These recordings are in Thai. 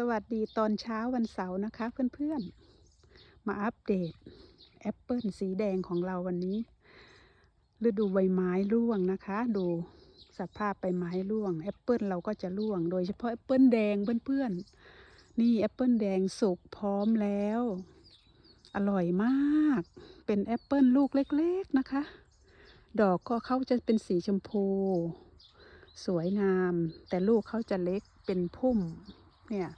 สวัสดีตอนเช้าวันเสาร์นะคะเพื่อนๆ มาอัปเดตแอปเปิลสีแดงของเราวันนี้ฤดูใบไม้ร่วงนะคะ ดูสภาพใบไม้ร่วงแอปเปิลเราก็จะร่วง โดยเฉพาะแอปเปิลแดงเพื่อนๆ นี่แอปเปิลแดงสุกพร้อมแล้ว อร่อยมาก เป็นแอปเปิลลูกเล็กๆนะคะ ดอกก็เขาจะเป็นสีชมพู สวยงาม แต่ลูกเขาจะเล็กเป็นพุ่ม เนี่ย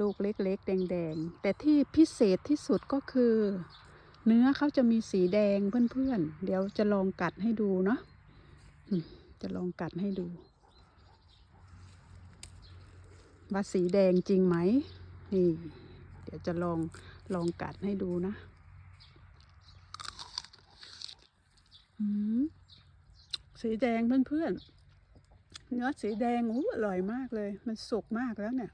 ลูกเล็กๆ แดงๆ แต่ที่พิเศษที่สุดก็คือ เนื้อเขาจะมีสีแดงเพื่อนๆ เดี๋ยวจะลองกัดให้ดูเนาะจะลองกัดให้ดู ว่าสีแดงจริงไหมนี่ เดี๋ยวจะลองลองกัดให้ดูนะอืมสีแดงเพื่อนๆเนื้อสีแดงอู้อร่อยมากเลย มันสุกมากแล้วเนี่ย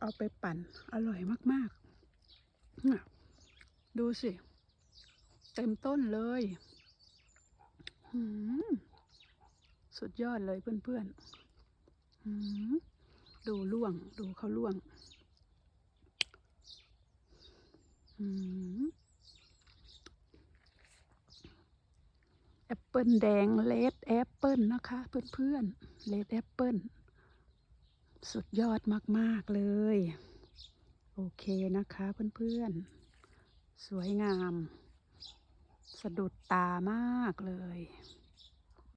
เอาไปปั่นอร่อยมากๆ ดูสิ เต็มต้นเลยสุดยอดเลยเพื่อนๆดูล่วง ดูเขาล่วงแอปเปิลแดงเลดแอปเปิลนะคะ เพื่อนๆเลดแอปเปิล สุดยอดมาก ๆ เลย โอเคนะคะเพื่อนๆ สวยงาม สะดุดตามากเลย